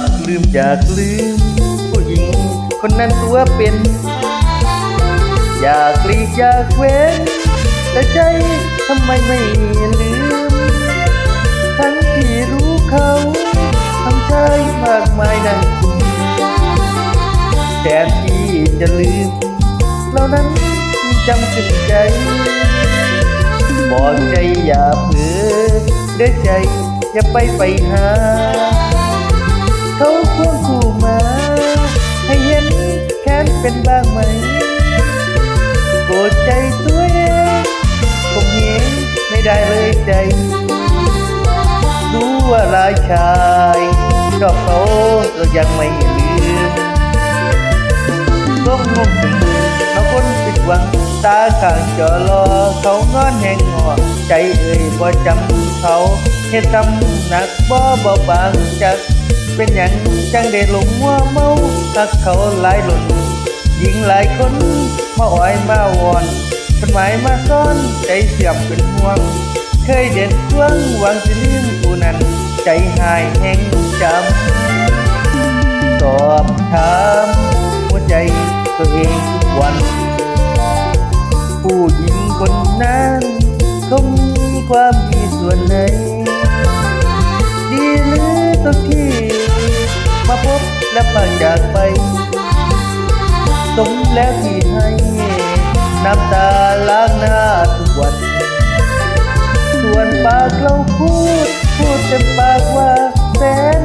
ากลืมอยากลืม ผู้หญิง คนนั้นตัวเป็น อยากลีกอยากเว้น แต่ใจทำไมไม่ลืม ทั้งที่รู้เขาทำใจมากมายนั่นคุณแทนที่จะลืมเรานั้นจำขึ้นใจ บอกใจอย่าเผลอเด้อใจอย่าไปไปหา เขาควงคู่มา ให้เห็นแค้นเป็นบ้างไหมโกรธใจตัวเองคงเห็นไม่ได้เลยใจ รู้ว่าลายชายชอบเขาเรายังไม่ลืมก้มงมถึงเราคนผิดหวังตาข้างจอรอเขางอนแหงงอใจเอ่ยบ่จำเขาเฮ็ดทำหนักบ่เบาบางจัก เป็นหยังจังได้หลงว่าเมาตักเขาหลายหล่นหญิงหลายคนมาอ้อยมาวอนเป็นหมายมาซ่อนใจเสื่อมเป็นห่วง เคยเด็ดช่วงหวังสิลืมผู้นั้น ใจหายแห่งจำสอบถามหัวใจตัวเองทุกวัน ผู้หญิงคนนั้นเขามีความดีส่วนไหนดีหรือ ตัวที่มาพบและพาจากไป สมแล้วที่ให้น้ำตาล้างหน้าทุกวัน ส่วนปากเราพูด พูดเต็มปากว่าแสน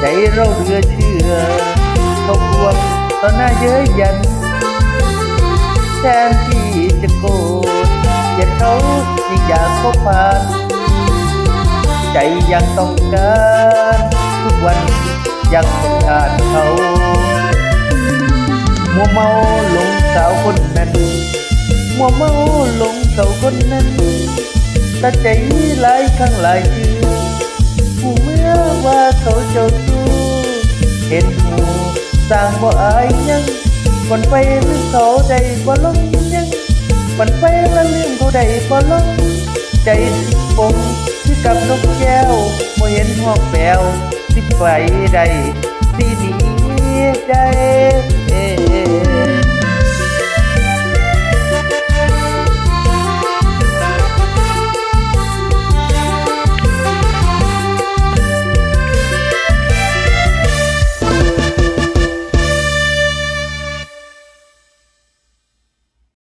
ใจเราเหลือเชื่อเขาพวงต่อหน้าเย้ยยัน แทนที่จะโกรธเกลียดเขายิ่งอยากเขาผ่าน ใจยังต้องการทุกวันยังต้องการเขามัวเมาหลงสาวคนนั้นมัวเมาหลงเขาคนนั้นตัดใจหลายครั้งหลายคืนผู้เมื่อว่าเขาเจ้าสู้เห็นหูสร้างบ่อายยังวันไปลืมเขาได้บ่ลงยังวันไปและลืมเขาได้บ่ลงใจปง กับนกแก้วบ่เห็นหอกแปวสิไปใดสิหนีได้เอ